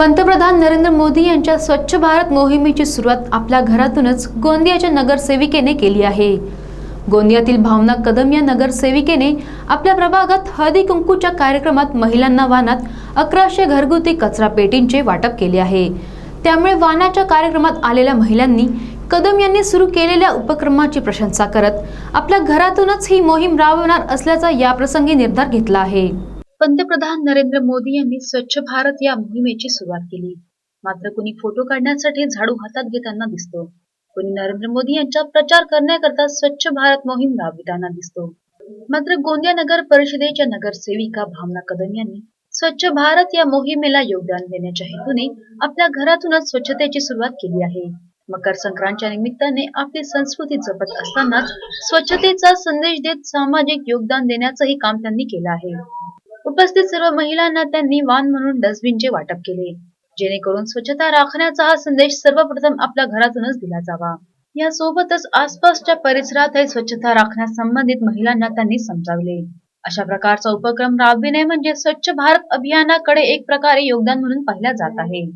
पंतप्रधान नरेंद्र मोदी यांच्या स्वच्छ भारत मोहिमेची सुरुवात आपल्या घरातूनच गोंदियाच्या नगरसेविकेने केली आहे. गोंदियातील भावना कदम या नगरसेविकेने आपल्या प्रभागात हळदी कुंकूच्या कार्यक्रमात महिलांना वानात अकराशे घरगुती कचरा पेटींचे वाटप केले आहे. त्यामुळे वानाच्या कार्यक्रमात आलेल्या महिलांनी कदम यांनी सुरू केलेल्या उपक्रमाची प्रशंसा करत आपल्या घरातूनच ही मोहीम राबवणार असल्याचा याप्रसंगी निर्धार घेतला आहे. पंतप्रधान नरेंद्र मोदी यांनी स्वच्छ भारत या मोहिमेची सुरुवात केली. मात्र कुणी फोटो काढण्यासाठी झाडू हातात घेताना दिसतो. कुणी नरेंद्र मोदी यांचा प्रचार करण्याकरता स्वच्छ भारत मोहीम राबविताना दिसतो. मात्र गोंदिया नगर परिषदेच्या नगरसेविका भावना कदम यांनी स्वच्छ भारत या मोहिमेला योगदान देण्याच्या हेतूने आपल्या घरातूनच स्वच्छतेची सुरुवात केली आहे. मकर संक्रांतच्या निमित्ताने आपली संस्कृती जपत असतानाच स्वच्छतेचा संदेश देत सामाजिक योगदान देण्याचंही काम त्यांनी केलं आहे. उपस्थित सर्व महिलांना त्यांनी वान म्हणून डस्टबिनचे वाटप केले. जेणेकरून स्वच्छता राखण्याचा हा संदेश सर्वप्रथम आपल्या घरातूनच दिला जावा. यासोबतच आसपासच्या परिसरातही स्वच्छता राखण्यास संबंधित महिलांना त्यांनी समजावले. अशा प्रकारचा उपक्रम राबविणे म्हणजे स्वच्छ भारत अभियानाकडे एक प्रकारे योगदान म्हणून पाहिला जात आहे.